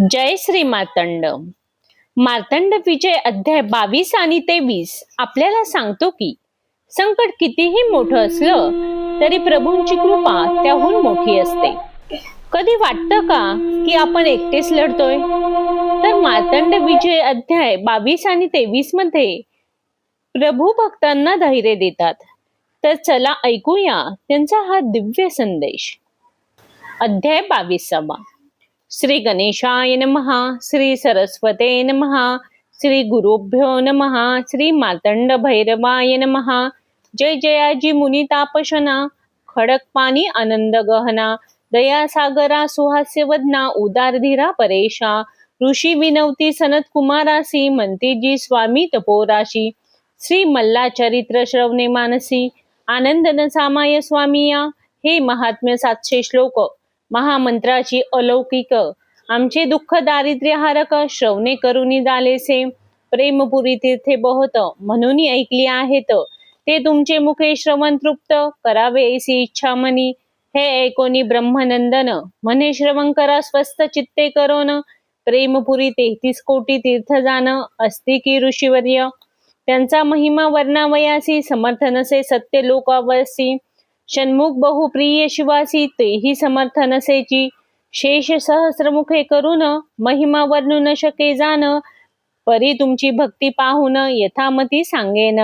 जय श्री मार्तंड. मार्तंड विजय अध्याय बावीस आणि तेवीस आपल्याला सांगतो की संकट कितीही मोठं असलं तरी प्रभूंची कृपा त्याहून मोठी असते. कधी वाटतं का की आपण एकटेच लढतोय? तर मार्तंड विजय अध्याय बावीस आणि तेवीसमध्ये प्रभू भक्तांना धैर्य देतात. तर चला ऐकूया त्यांचा हा दिव्य संदेश. अध्याय बावीसावा. श्री गणेशाय नमहा श्री सरस्वते नमहा श्री गुरुभ्यो नमहा श्री मातंड भैरवाय नमहा जय जयाजी मुनी तापशना खडक पाणी आनंद गहना दयासागरा सुहास्य वदना उदार धीरा परेशा ऋषी विनवती सनत कुमारासी मंतीजी स्वामी तपोराशी श्री मल्ला चरित्र श्रवणे मानसी आनंद न सामाय स्वामिया हे महात्म्य सातशे श्लोक महामंत्राची अलौकिक आमचे दुःख दारिद्र्यहारक श्रवणे करुनी झालेसे प्रेमपुरी तीर्थे बहत म्हणून ऐकली आहेत. ते तुमचे मुखे श्रवण तृप्त करावे ऐसी इच्छा मनी. हे ऐकोनी ब्रह्मनंदन म्हणे श्रवण करा स्वस्त चित्ते करोन. प्रेमपुरी तेहतीस कोटी तीर्थ जाण असती की ऋषीवर्य. त्यांचा महिमा वर्णावयासी समर्थ नसे सत्य लोकावसी षण्मुख बहुप्रिय शिवासी तेही समर्थ नसेची. शेष सहस्रमुखे करून महिमा वर्णू न शके जाण परी तुमची भक्ती पाहून यथामती सांगेन.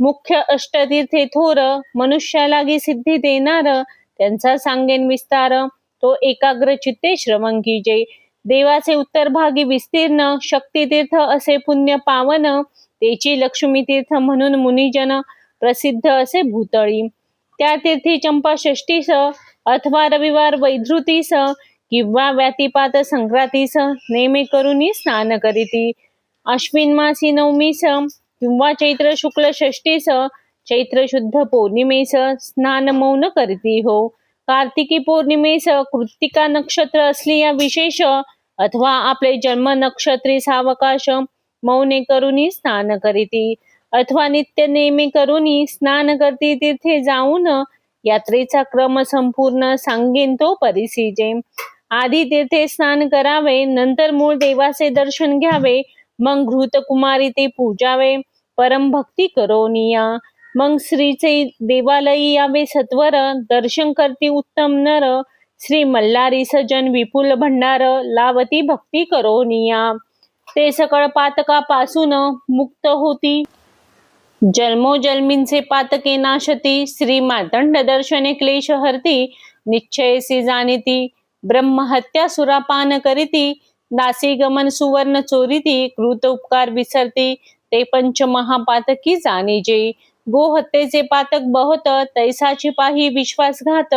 मुख्य अष्टतीर्थे थोर मनुष्यालागी सिद्धी देणार त्यांचा सांगेन विस्तार. तो एकाग्र चित्ते श्रवंगी कीजे देवाचे उत्तर भागी विस्तीर्ण शक्तीतीर्थ असे पुण्य पावन तेची लक्ष्मी तीर्थ म्हणून मुनिजन प्रसिद्ध असे भूतळी. त्या तीर्थी चंपा षष्टीस अथवा रविवार वैधृतीस किंवा व्यातिपात संक्रांतीस नेहमी करुनी स्नान करीती. अश्विन मासी नवमीस किंवा चैत्र शुक्ल षष्टीस चैत्र शुद्ध पौर्णिमेस स्नान मौन करीती हो. कार्तिकी पौर्णिमेस कृत्तिका नक्षत्र असली या विशेष अथवा आपले जन्म नक्षत्री सावकाश मौने करुनी स्नान करीती. अथवा नित्य नेहमी करून स्नान करती तिथे जाऊन यात्रेचा क्रम संपूर्ण सांगेन तो परिसीजे. आधी तेथे स्नान करावे नंतर मूळ देवाचे दर्शन घ्यावे मग घृत कुमारी ते पूजावे परम भक्ती करोनिया मग श्रीचे देवालयी यावे सत्वर दर्शन करती उत्तम नर. श्री मल्हारी सजन विपुल भंडार लावती भक्ती करोनिया ते सकळ पातकापासून मुक्त होती. जन्मोजन्मींचे पातके नाशती श्री मार्तंड दर्शने क्लेश हरती निश्चयसी जाणीती ब्रह्महत्या सुरापान करीती दासी गमन सुवर्ण चोरीती कृत उपकार विसरती ते पंच महापातकी जाणीजे गोहत्येचे पातक बहत तैसाची पाही विश्वासघात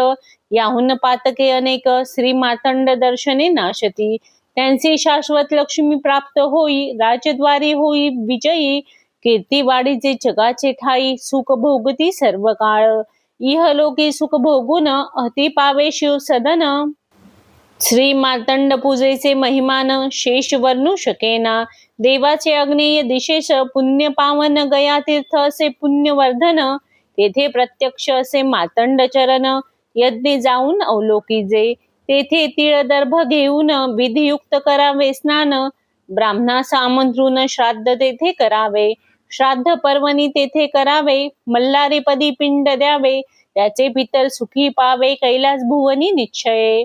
याहून पातके अनेक श्री मातंड दर्शने नाशती। त्यांची शाश्वत लक्ष्मी प्राप्त होई राजद्वारी होई विजयी कीर्तीवाडीचे जगाचे ठाई सुख भोगती सर्व काळ. इहलोकी सुख भोगून अति पावे शिव सदन. श्री मार्तंड पूजेचे महिमान शेष वर्णू शकेना. देवाचे अग्नेय दिशेष पुण्य पावन गया तीर्थ असे पुण्यवर्धन. तेथे प्रत्यक्ष असे मातंड चरण. यज्ञ जाऊन अवलोकीजे तेथे तिळ दर्भ घेऊन विधियुक्त करावे स्नान. ब्राह्मणास आमंत्रून श्राद्ध तेथे करावे. श्राद्ध पर्वणी तेथे करावे मल्हारीपदी पिंड द्यावे त्याचे पितर सुखी पावे कैलास भुवनी निश्चये.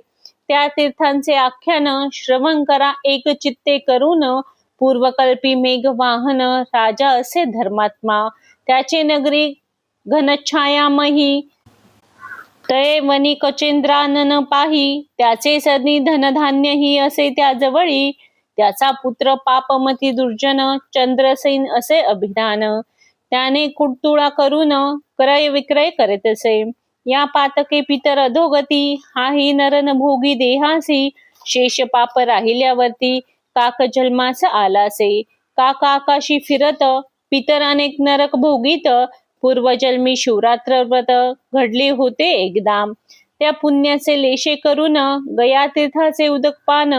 त्या तीर्थांचे आख्यान श्रवण करा एक चित्ते करून पूर्वकल्पी मेघ वाहन राजा असे धर्मात्मा. त्याचे नगरी घनछायामही तये वनी कचेंद्रानन पाही. त्याचे सदनी धनधान्य ही असे त्या जवळी त्याचा पुत्र पापमती दुर्जन चंद्रसेन असे अभिधान. त्याने कुटतुळा करून क्रय विक्रय करीत असे. या पातके पितर अधोगती हाही नरन भोगी देहासी. शेष पाप राहिल्यावरती काक जन्मास आलासे. काक आकाशी फिरत पितर अनेक नरक भोगीत. पूर्वजन्मी शिवरात्र व्रत घडले होते एकदा. त्या पुण्याचे लेशे करून गया तीर्थाचे उदकपान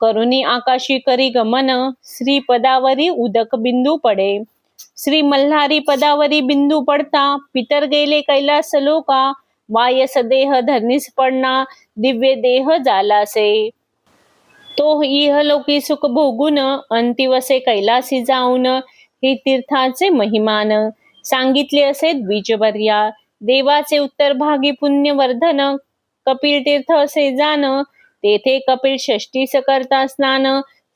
करुणी आकाशी करी गमन श्री पदावरी उदक बिंदू पडे. श्री मल्हारी पदावरी बिंदू पडता पितर गेले कैलास लोका वायस देह धरणीस पडना दिव्य देह जालासे. तो इहलोकी सुख भोगून अंतिवसे कैलासी जाऊन हे तीर्थाचे महिमान. सांगितले असे द्विजवर्या देवाचे उत्तर भागी पुण्यवर्धन कपिल तीर्थ असे जाण तेथे कपिल षष्टीस करता स्नान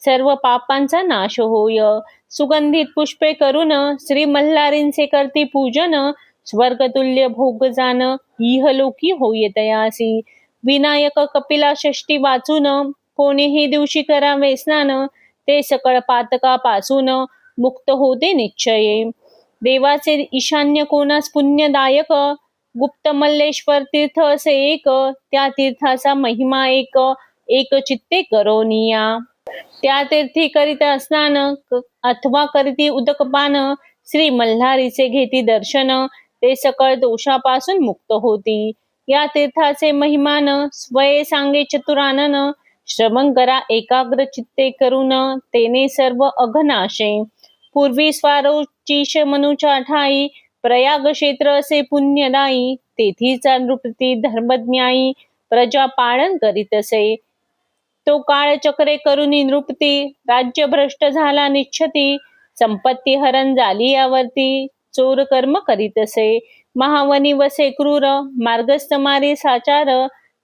सर्व पापांचा नाश होय. सुगंधित पुष्पे करून श्री मल्हारींचे करती पूजन स्वर्गतुल्य भोग जाण इहलोकी होय तयासी विनायक कपिला षष्टी वाचून कोणीही दिवशी करावे स्नान ते सकळ पातकापासून मुक्त होते निश्चये. देवाचे ईशान्य कोणास पुण्यदायक गुप्त मल्लेश्वर तीर्थ असे एक त्या तीर्थाचा महिमा एक एक चित्ते करोनिया त्या तीर्थी करीत स्नान अथवा करीती उदकपान श्री मल्हारीचे घेती दर्शन ते सकळ दोषापासून मुक्त होती. या तीर्थाचे महिमान स्वये सांगे चतुरानन श्रवण करा एकाग्र चित्ते करून तेने सर्व अघनाशे. पूर्वी स्वारोचिष मनुच्या ठाई प्रयाग क्षेत्र असे नाही तेथीचा नृपती धर्मज्ञाई प्रजा पाळन करीत असे. तो काळ चक्रे करुनी नृपती राज्य भ्रष्ट झाला निच्छती संपत्ती हरण झाली यावरती चोर कर्म करीत असे. महावनी वसे क्रूर मार्गस्थ मारी साचार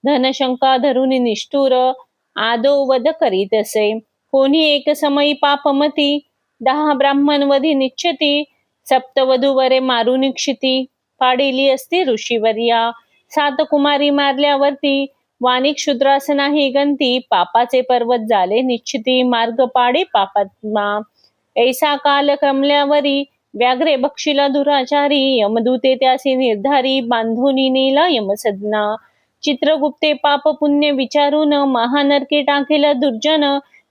धनशंका धरुनी निष्ठुर आदो वध करीत असे. कोणी एक समयी पापमती दहा ब्राह्मण वधी निश्चिती सप्तवधूवरे मारून क्षिती पाडिली असती ऋषीवर्या सात कुमारी मारल्यावरती वाणिक शुद्रासना ही गंती पापाचे पर्वत झाले निश्चिती मार्ग पाडे पापात्मा. ऐसा काल क्रमल्यावरी व्याघ्रे बक्षिला दुराचारी यमदूते त्यासी निर्धारी बांधोनी नेला यमसदना. चित्रगुप्ते पाप पुण्य विचारून महानरके टाकेला दुर्जन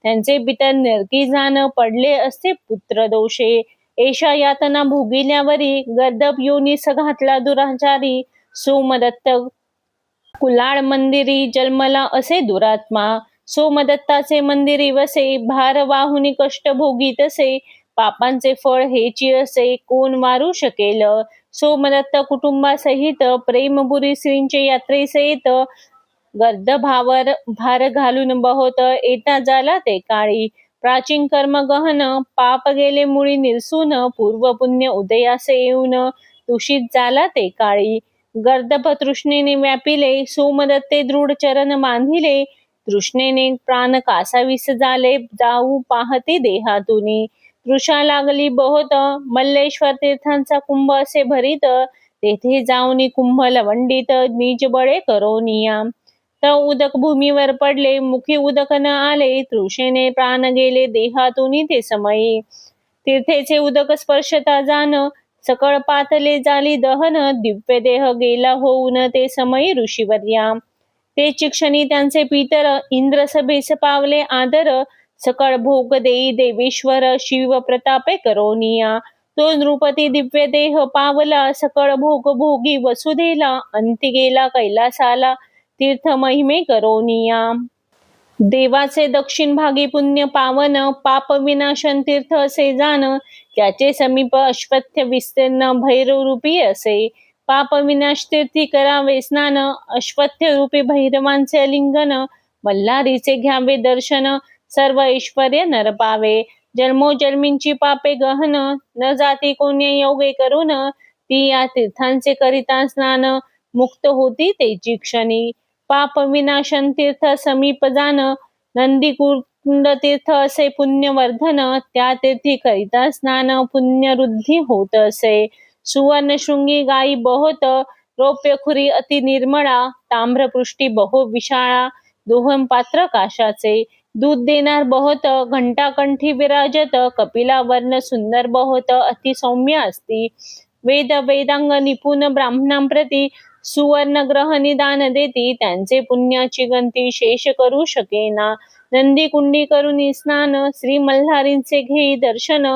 त्यांचे पितर नरकी जाण पडले असते पुत्र दोषे एषा यातना भोगिल्यावरी गर्दप योनीस घातला दुराचारी सोमदत्त. कुलाळ मंदिरी जन्मला असे दुरात्मा. सोमदत्ताचे मंदिरी वसे भार वाहुनी कष्ट भोगी तसे. पापांचे फळ हेची असे कोण मारू शकेल? सोमदत्त कुटुंबासहित प्रेमपुरी श्रींचे यात्रेसहित. गर्दभावर भार घालून बहोत येता झाला ते काळी. प्राचीन कर्म गहन पाप गेले मुळी निरसून पूर्व पुण्य उदयासे येऊन दूषित झाला ते काळी. गर्दभ तृष्णेने व्यापिले सोमदत्ते दृढ चरण बांधिले. तृष्णेने प्राण कासावीस झाले जाऊ पाहते देहातुनी. तृषा लागली बहुत मल्लेश्वर तीर्थांचा कुंभ असे भरीत. तेथे जाऊनी कुंभ लवंडित निज बळे करोनिया. तर उदक भूमीवर पडले मुखी उदक न आले तृषेने प्राण गेले देहातून ते समयी. तीर्थेचे उदक स्पर्शता जाण सकळ पातले जाली दहन दिव्य देह गेला होऊन ते समयी ऋषीवर्या. ते चिक्षणी त्यांचे पितर इंद्र सभेस पावले आदर सकळ भोग देई देवेश्वर शिव प्रतापे करोनिया. तो नृपती दिव्य देह पावला सकळ भोग भोगी वसुधेला अंती गेला कैलासाला. तीर्थ महिमे करोनिया देवाचे दक्षिण भागी पुण्य पावन पाप विनाशन तीर्थ असे जाण त्याचे समीप अश्वत्थ विस्तीर्ण भैरवरूपी असे. पाप विनाश तीर्थी करावे स्नान अश्वत्थ रूपी भैरवांचे लिंगन मल्हारीचे घ्यावे दर्शन सर्व ऐश्वर्य नर पावे. जन्मोजन्मींची पापे गहन न जाती कोण्या योगे करून ती या तीर्थांचे करिता स्नान मुक्त होती त्याची क्षणी. पाप विनाशन तीर्थ समीप जाण नंदी कुंड तीर्थ असे पुण्यवर्धन त्या तीर्थी करिता स्नान पुण्यवृद्धी होत असे. सुवर्ण शृंगी गायी बहुत रौप्य खुरी अति निर्मळा ताम्रपृष्टी बहु विशाळा दोहम पात्र काशाचे. दूध देणार बहुत घंटाकंठी विराजत कपिला वर्ण सुंदर बहुत अति सौम्य असती. वेद वेदांग निपुण ब्राह्मणांप्रती सुवर्ण ग्रह निदान देती त्यांचे पुण्याची गंती शेष करू शकेना. नंदी कुंडी करून स्नान श्री मल्हारींचे घेई दर्शन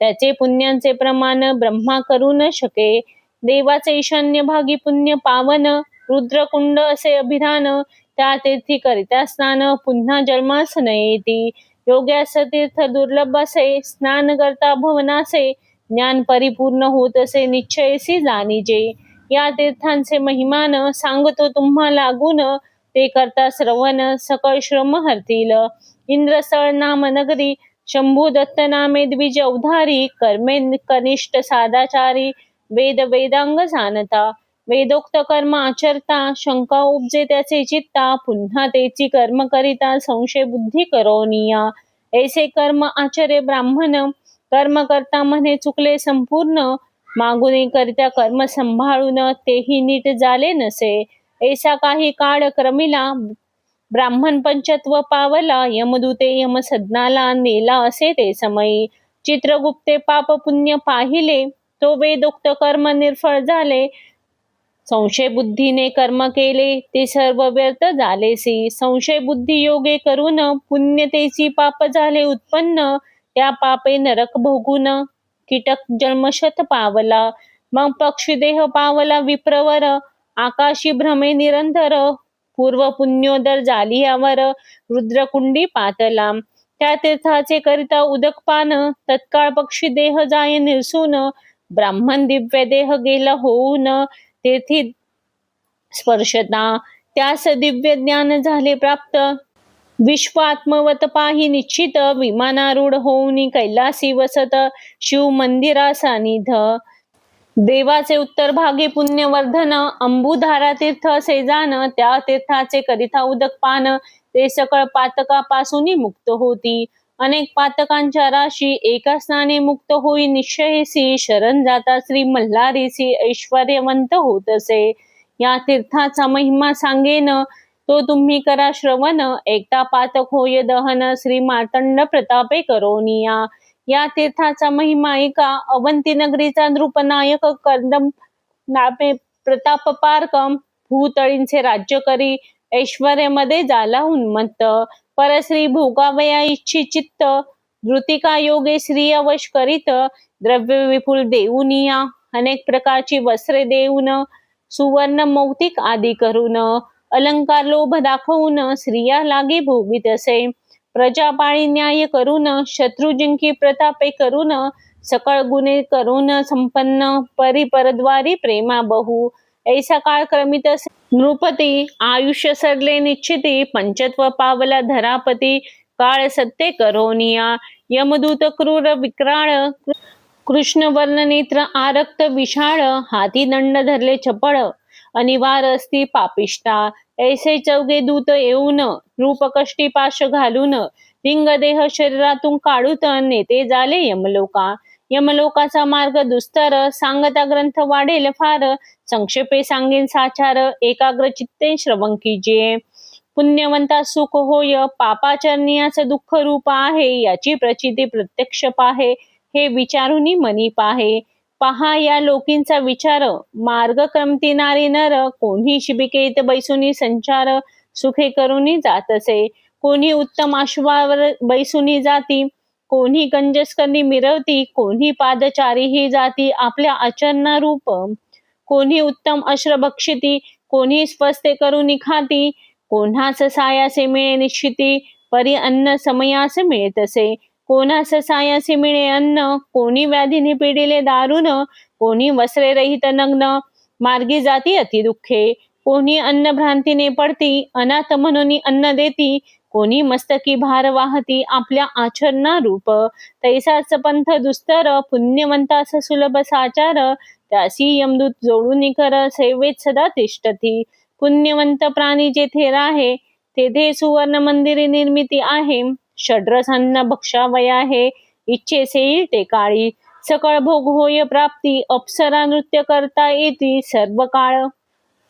त्याचे पुण्यांचे प्रमाण ब्रह्मा करू न शके. देवाचे ईशान्य भागी पुण्य पावन रुद्रकुंड असे अभिधान त्या तीर्थी करिता स्नान पुन्हा जन्मासन येती. योग्यास तीर्थ दुर्लभ असे स्नान करता भवनासे ज्ञान परिपूर्ण होत असे निश्चयसी जाणीजे. या तीर्थांचे महिमान सांगतो तुम्हा लागून ते करता श्रवण सकळ श्रम हरतील. इंद्रसळ नाम नगरी शंभू दत्त नामे द्विज अवधारी कर्मे कनिष्ठ सादाचारी वेद वेदांग जाणता वेदोक्त कर्म आचरता शंका उपजे त्याचे चित्ता पुन्हा तेची कर्म करिता संशय बुद्धी करोनिया. ऐसे कर्म आचरे ब्राह्मण कर्म करता म्हणे चुकले संपूर्ण. मागुनी करिता कर्म सांभाळून तेही नीट झाले नसे. ऐसा काही काळ क्रमिला ब्राह्मण पंचत्व पावला यमदूते यम सदनाला नेला असे ते समयी. चित्रगुप्ते पाप पुण्य पाहिले तो वेदोक्त कर्म निर्फळ झाले. संशय बुद्धीने कर्म केले ते सर्व व्यर्थ झालेसी संशय बुद्धी योगे करून पुण्यतेची पाप झाले उत्पन्न त्या पापे नरक भोगून कीटक जन्मशत पावला मग पक्षीदेह पावला विप्रवर आकाशी भ्रमे निरंतर पूर्व पुण्योदर जालियावर रुद्रकुंडी पातला. त्या तीर्थाचे करिता उदकपान तत्काळ पक्षी देह जाय निरसून ब्राह्मण दिव्य देह गेला होऊन तेथी स्पर्शता. त्यास दिव्य ज्ञान झाले प्राप्त. विश्वात्मवत पाही निश्चित विमानारूढ होऊन कैलासी वसत शिव मंदिरा सानिध देवाचे उत्तर भागी पुण्यवर्धन अंबुधारा तीर्थ सेजान त्या तीर्थाचे करिता उदक पान ते सकळ पातकापासून मुक्त होती। अनेक पातकांच्या राशी एका स्नाने मुक्त होई निश्चयसी शरण जाता श्री मल्हारीसी ऐश्वर्यवंत होत असे। या तीर्थाचा महिमा सांगेन तो तुम्ही करा श्रवण एकटा पातक होय दहन श्री मार्तंड प्रतापे करोनिया या तीर्थाचा महिमा अवंती नगरीचा नृपनायक कर्दम नापे प्रताप पारकम भूतळींचे राज्य करी ऐश्वर्यामध्ये झाला उन्मत्त. परश्री भोगावया इच्छी चित्त धृतिका योगे श्री अवश करीत द्रव्य विपुल देऊनिया अनेक प्रकारची वस्त्रे देऊन सुवर्ण मौतिक आदी करून अलंकार लोभ दाखवून स्त्रिया लागे भोगीत असे. प्रजापाळी न्याय करून शत्रू जिंकी प्रतापे करून सकळ गुणे करून संपन्न परिपरद्वारी प्रेमा बहु. ऐसा काळ क्रमित नृपती आयुष्य सरले निश्चिती पंचत्व पावला धरापती काळ सत्य करोनिया. यमदूत क्रूर विक्राळ कृष्ण वर्ण नेत्र आरक्त विशाळ हाती दंड धरले चपळ. अनिवार असती पापिष्टा. ऐसे चौगे दूत येऊन रूपकष्टी पाश घालून लिंग देह शरीरातून काढूत नेते झाले यमलोका. यमलोकाचा मार्ग दुस्तर सांगता ग्रंथ वाढेल फार. संक्षेपे सांगेन साचार एकाग्र चित्ते श्रवण पुण्यवंता सुख होय पापाचरणीयाचं दुःख रूप आहे याची प्रचिती प्रत्यक्ष पाहे हे विचारुनी मनी पाहे. पहा या लोकींचा विचार. मार्ग क्रमतीनारी नर कोणी शिबिकेत बैसुनी संचार सुखे करुनी जात असे कोणी उत्तम अश्वावर बैसुनी जाती. कोणी गंजस्करणी मिरवती कोणी पादचारी ही जाती आपल्या आचरणा रूप. कोणी उत्तम अश्र बक्षिती कोणी स्वस्ते करून खाती. कोणास सायासे मिळे निश्चिती परी अन्न समयास मिळत असे कोणास सायासी मिळे अन्न कोणी व्याधीने पिडिले दारुण कोणी वसरे रहित नग्न मार्गी जाती अति दुःखे. कोणी अन्न भ्रांतीने पडती अनाथ म्हणून अन्न देती कोणी मस्तकी भार वाहती आपल्या आचरणा रूप. तैसाच पंथ दुस्तर पुण्यवंतास सुलभ साचार त्यासी यमदूत जोडून कर सेवेत सदा तिष्ठती. पुण्यवंत प्राणी जेथे राहे तेथे सुवर्ण मंदिरे निर्मिती आहे. षड्रसांना भक्षावया हे इच्छेसेही ते काळी. सकळ भोग होय प्राप्ती. अप्सरा नृत्य करता येती सर्व काळ.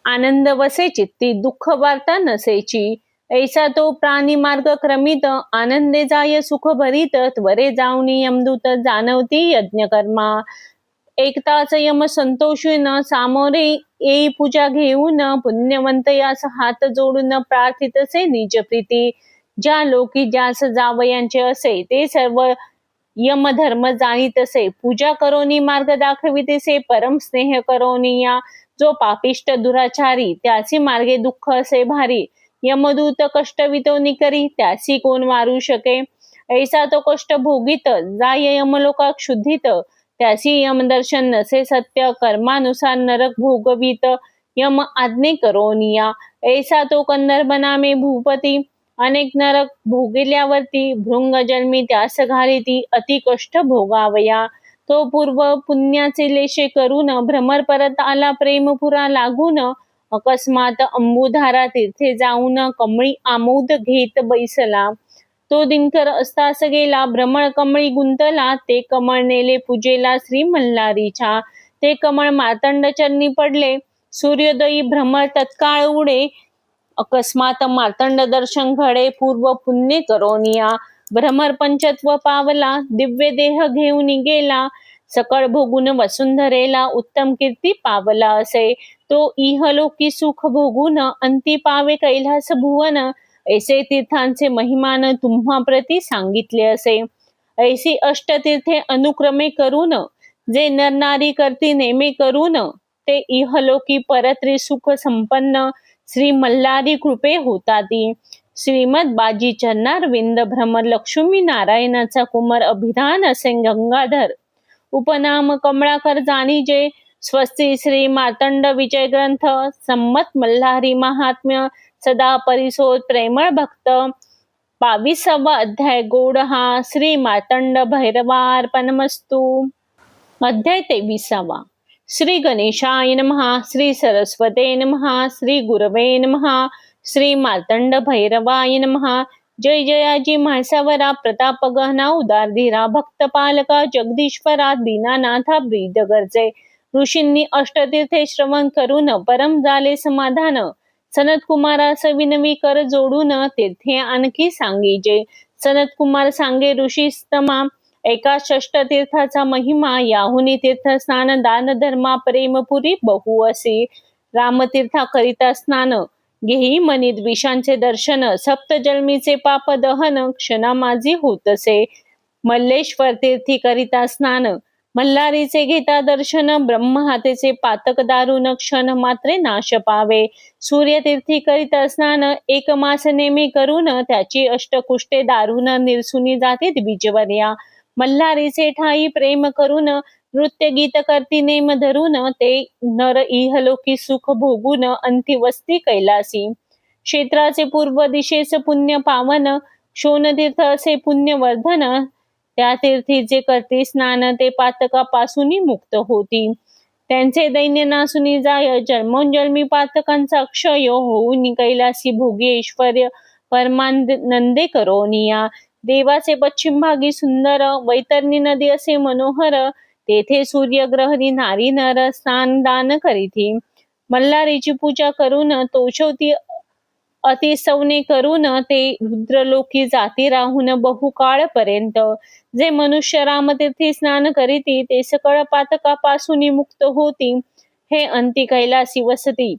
आनंद वसे चित्ती. दुःख वार्ता नसेची. ऐसा तो प्राणी मार्ग क्रमित. आनंदे जाय सुख भरित. त्वरे जाऊन यमदूत जाणवती यज्ञकर्मा. एकताच यम संतोषून. सामोरे येई पूजा घेऊन. पुण्यवंत यास हात जोडून प्रार्थितसे निज प्रीती. ज्या लोकी ज्यास जावयांचे असे ते सर्व यम धर्म जाणीत असे. पूजा करोनी मार्ग दाखवितेसे परम स्नेह करोनी या. जो पापिष्ट दुराचारी त्यासी मार्गे दुःख असे भारी. यमदूत कष्ट वितोनी करी त्यासी कोण मारू शके? ऐसा तो कष्ट भोगित जाय यमलोका क्षुद्धित त्यासी यमदर्शन नसे सत्य कर्मानुसार नरक भोगवित. यम आज्ञे करोनिया ऐसा तो कंदर्भ नामे भूपती. अनेक नरक भोगिल्यावरती भृंग जन्मी त्यास घाली ती अति कष्ट भोगावया. तो पूर्व पुण्याचे लेशे करून भ्रमर परत आला. प्रेमपुरा लागून अकस्मात अंबुधारा तिथे जाऊन कमळी आमोद घेत बैसला. तो दिनकर असतास गेला. भ्रमळ कमळी गुंतला. ते कमळ नेले पूजेला श्री मल्हारीच्या. ते कमळ मातंड चरणी पडले. सूर्योदयी भ्रमळ तत्काळ उडे. अकस्मात मार्तंड दर्शन घडे पूर्व पुण्य करोनिया भ्रमर पंचत्व पावला दिव्य देह घेऊन गेला सकळ भोगून वसुंधरेला उत्तम कीर्ती पावला असे. तो इहलोकी सुख भोगून अंती पावे कैलास भुवन. ऐसे तीर्थांचे महिमान तुम्हा प्रती सांगितले असे. ऐसी अष्टतीर्थे अनुक्रमे करून जे नरनारी करती नेमे करून ते इहलोकी परत्री सुख संपन्न. श्री मल्हारी कृपे होताती. श्रीमद बाजी चरणारविंद भ्रमर लक्ष्मी नारायणाचा कुमार अभिधान असे गंगाधर. उपनाम कमळाकर जाणीजे स्वस्ती श्री मार्तंड विजय ग्रंथ संमत मल्हारी महात्म्य सदा परिसोद प्रेमळ भक्त. बावीसावा अध्याय गोड हा श्री मार्तंड भैरवार्पणमस्तू. अध्याय तेविसावा. श्री गणेशाय नमहा श्री सरस्वते नमहा श्री गुरवे नमहा श्री मार्तंड भैरवाय नमहा जय जयाजी म्हासावरा प्रताप गहना उदार धीरा भक्त पालका जगदीश्वरा दीनानाथा ब्रीद गरजे। ऋषींनी अष्टतीर्थे श्रवण करून परम झाले समाधान। सनत कुमारा सविनवी कर जोडून तीर्थे आणखी सांगिजे सनत कुमार सांगे ऋषी तमाम एका षष्ट तीर्थाचा महिमा याहुनी तीर्थ स्नान दान धर्मा प्रेमपुरी बहु असे. रामतीर्था करिता स्नान घेई मनी द्विषांचे दर्शन सप्त जन्मीचे पाप दहन क्षणा माझी होतसे. मल्लेश्वर तीर्थी करिता स्नान मल्हारीचे घेता दर्शन ब्रह्महातेचे पातक दारुण क्षण मात्रे नाश पावे. सूर्यतीर्थी करिता स्नान एक मास नेमी करून त्याची अष्टकुष्टे दारुण निरसुनी जाते बीजवर्या मल्हारीचे ठाई प्रेम करून नृत्य गीत करती नेम धरून ते नर इहलोकी सुख भोगून अंतिवस्ती कैलासी. क्षेत्राचे पूर्व दिशेस पुण्य पावन शोणतीर्थ असे पुण्यवर्धन त्या तीर्थी जे करते स्नान ते पातकापासून मुक्त होती. त्यांचे दैन्य नासुनी जाय जन्मोजन्मी पातकांचा अक्षय होऊन कैलासी भोगी ऐश्वर परमानंदे करोनिया. देवाचे पश्चिम भागी सुंदर वैतरणी नदी असे मनोहर तेथे सूर्यग्रहणी नारी नर स्नान दान करीती. मल्हारीची पूजा करून तोषवती अतिसवने करून ते रुद्रलोकी जाती राहून बहुकाळ पर्यंत. जे मनुष्य रामतीर्थी स्नान करीती ते सकळ पातकापासून मुक्त होती. हे अंती कैलासी वसती.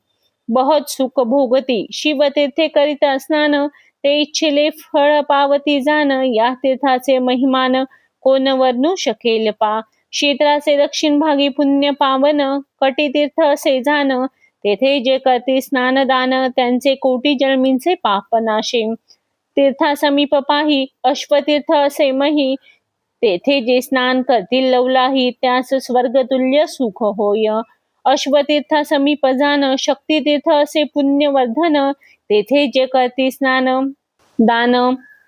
बहुत सुख भोगती. शिवतीर्थे करीता स्नान ते इच्छिले फळ पावती जाण या तीर्थाचे महिमान कोण वर्णू शकेल पा? क्षेत्राचे दक्षिण भागी पुण्य पावन कटीतीर्थ असे जाण तेथे जे करते स्नानदान त्यांचे कोटी जन्मींचे पाप नाशे. तीर्था समीप पाही अश्वतीर्थ असे मही तेथे जे स्नान करतील लवलाही त्यास स्वर्गतुल्य सुख होय. अश्वतीर्था समीप जाण शक्तितीर्थ असे पुण्यवर्धन तेथे जे करती स्नान दान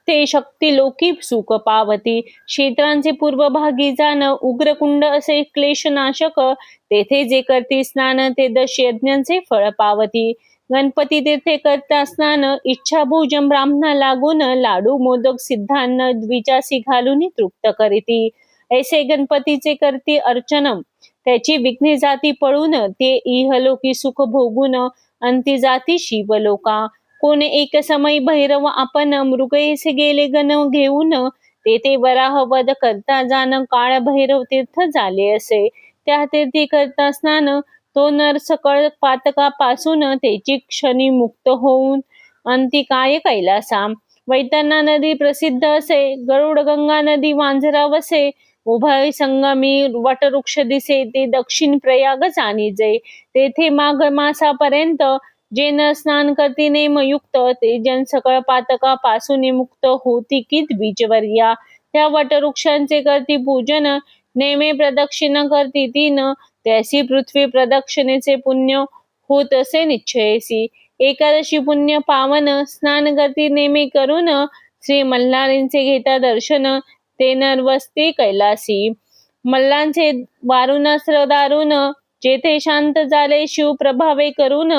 ते शक्ती लोकी सुख पावती. क्षेत्रांचे पूर्व भागी जाण उग्रकुंड असे क्लेशनाशक तेथे जे करती स्नान ते दश यज्ञांचे फळ पावती. गणपती तेथे करता स्नान इच्छा भोजन ब्राह्मणा लागून लाडू मोदक सिद्धांना द्विजासी घालून तृप्त करीती. ऐसे गणपतीचे करती अर्चनम त्याची विघ्ने जाती पळून ते इहलोकी सुख भोगून अंती जाती शिवलोका. कोण एक समय भैरव आपण मृगयेसे गेले गण घेऊन तेथे वराह वध करता जाण काळ भैरव तीर्थ झाले असे. त्या तीर्थी करता स्नान तो नर सकळ पातकापासून त्याची क्षणी मुक्त होऊन अंती काय कैलासा. वैतरणा नदी प्रसिद्ध असे गरुड गंगा नदी वांझरा वसे उभय संगमी वटवृक्ष दिसे ते दक्षिण आणि जे तेथे माघ मासापर्यंत जे न स्नान करती नेमयुक्त ते जन सकळ पातकापासून मुक्त होती की बीजवर्या त्या वटवृक्षांचे करती पूजन नेमे प्रदक्षिण करती तीन त्यासी पृथ्वी प्रदक्षिणेचे पुण्य होत असे निश्चयसी. एकादशी पुण्य पावन स्नान करती नेमे करून श्री मल्हारींचे घेता दर्शन ते नरवस्ती कैलासी। मल्लांचे वारून अस्त्र दारून जेथे शांत झाले शिव प्रभावे करून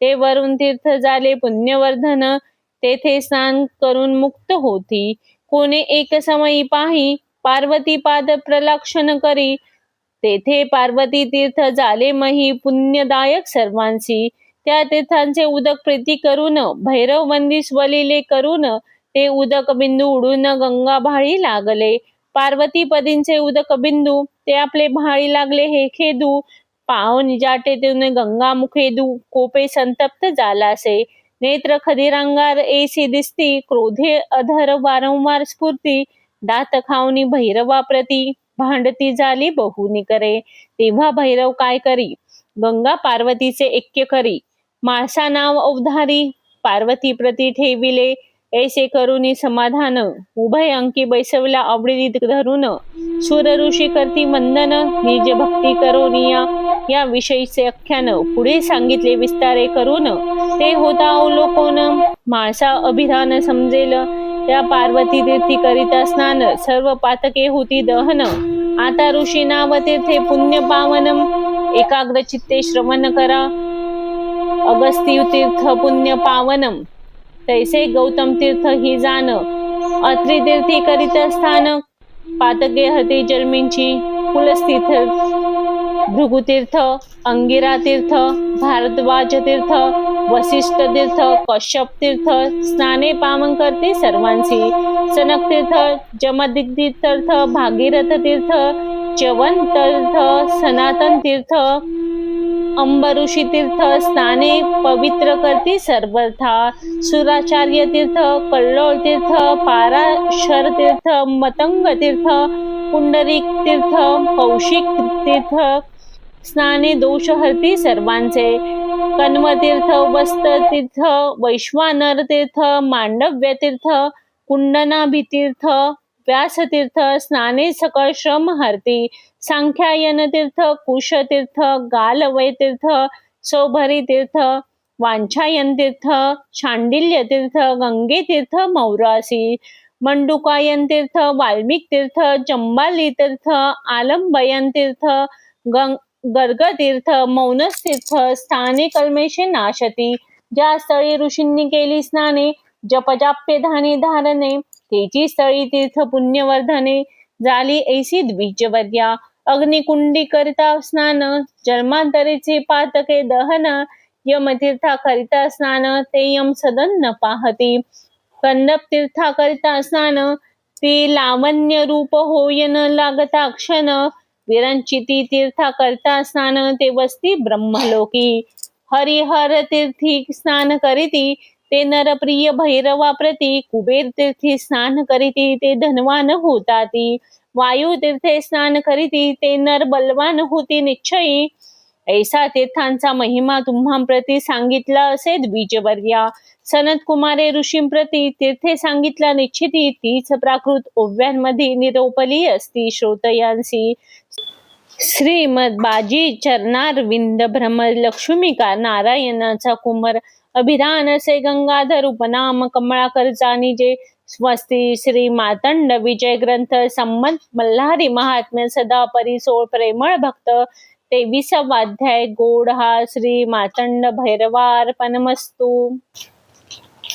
ते वरून तीर्थ झाले पुण्यवर्धन तेथे स्नान करून मुक्त होती। कोणे एक समयी पाही पार्वती पाद प्रलक्षण करी। तेथे पार्वती तीर्थ झाले मही पुण्यदायक सर्वांसी त्या तीर्थांचे उदक प्रीती करून भैरव वंदीस वलिले करून ते उदक बिंदू उडून गंगा भाळी लागले. पार्वती पदींचे उदक बिंदू ते आपले भाळी लागले हे खेदू. पाव जाटे तेने गंगा मुखेदू कोपे संतप्त झालासे नेत्र खदिरांगार एसी दिसती क्रोधे अधर वारंवार स्फूर्ती. दात खावनी भैरवा प्रती भांडती झाली बहुनी करे. तेव्हा भैरव काय करी? गंगा पार्वतीचे ऐक्य करी. माळसा नाव अवधारी पार्वती प्रती ठेविले. ऐसे करुणी समाधान उभय अंकी बैसवला आवडीत धरून सुर ऋषी करती वंदन निज भक्ती करोनिया या विषयीचे आख्यान पुढे सांगितले विस्तारे करून ते होता अवलोकन. माळसा अभिधान समजेल त्या पार्वती तीर्थी करिता स्नान. सर्व पातके होती दहन. आता ऋषी नाव तेथे पुण्य पावनम एकाग्र चित्ते श्रवण करा. अगस्ती तीर्थ पुण्य पावनम तैसे गौतम तीर्थ ही जाण अत्री तीर्थी करीत स्थान पातके हते जन्मींची कुलस्तीर्थ भृगुतीर्थ अंगिरा तीर्थ भारद्वाज तीर्थ वसिष्ठ तीर्थ कश्यप तीर्थ स्नाने पावन करते सर्वांची। सनक तीर्थ जमदिग्तीर्थ भागीरथ तीर्थ च्यवन तीर्थ सनातन तीर्थ अंबऋषी तीर्थ स्नाने पवित्र करती सर्वथा. सुराचार्य तीर्थ कल्लोळ तीर्थ पाराशर तीर्थ मतंग तीर्थ पुंडरीक तीर्थ कौशिक तीर्थ स्नाने दोष हरती सर्वांचे. कन्व वस्त तीर्थ वैश्वानर तीर्थ मांडव्य तीर्थ कुंडनाभितीर्थ व्यासतीर्थ स्नाने सकळ श्रम हरती सांख्यायन तीर्थ कुशतीर्थ गालवय तीर्थ सौभरी तीर्थ वांछायन तीर्थ शांडिल्य तीर्थ गंगे तीर्थ मौरासी मंडुकायन तीर्थ वाल्मिक तीर्थ चंबाली तीर्थ आलंबयन तीर्थ गंग गर्ग तीर्थ मौनस तीर्थ स्थाने कल्मेशे नाशती. ज्या स्थळी ऋषींनी केली स्नाने जपजाप्य धाने धारणे तेची स्थळी तीर्थ पुण्यवर्धने झाली ऐसी द्विजवर्या अग्निकुंडी करिता स्नान जन्मांतरीचे पातके दहन यमतीर्था करिता स्नान ते यम सदन न पाहती. कंदप तीर्था करिता स्नान ती लावण्य रूप होयन लागता क्षण विरंचिती तीर्था करता स्नान ते वस्ती ब्रह्मलोकी. हरिहर तीर्थी स्नान करीती ते नरप्रिय भैरवाप्रती कुबेर तीर्थी स्नान करीती ते धनवान होताती. वायू तीर्थे स्नान करीती ते नर बलवान होती निश्चयी. ऐसा तीर्थांचा महिमा तुम्हाप्रती सांगितला असे द्विजवर्या सनत कुमारे ऋषींप्रती तीर्थे सांगितला निश्चिती तीच प्राकृत ओव्यांमध्ये निरोपली असती श्रोतयांसी श्रीमद बाजी चरणार विंद भ्रमर लक्ष्मीका नारायणाचा कुमार अभिधान से गंगाधर उपनाम कमळाकर जे स्वस्ती श्री मातंड विजय ग्रंथ संमत मल्हारी महात्म्य सदा परिसोळ प्रेमळ भक्त. तेविसावाध्याय गोड हा श्री मातंड भैरवार्पणमस्तू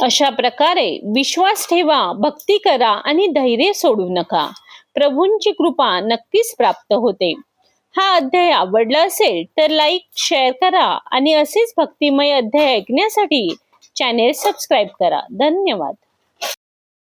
अशा प्रकारे विश्वास ठेवा भक्ती करा आणि धैर्य सोडू नका. प्रभूंची कृपा नक्कीच प्राप्त होते. हा अध्याय आवडला असेल तर लाईक शेअर करा आणि असेच भक्तिमय अध्याय ऐकण्यासाठी चॅनेल सबस्क्राईब करा. धन्यवाद.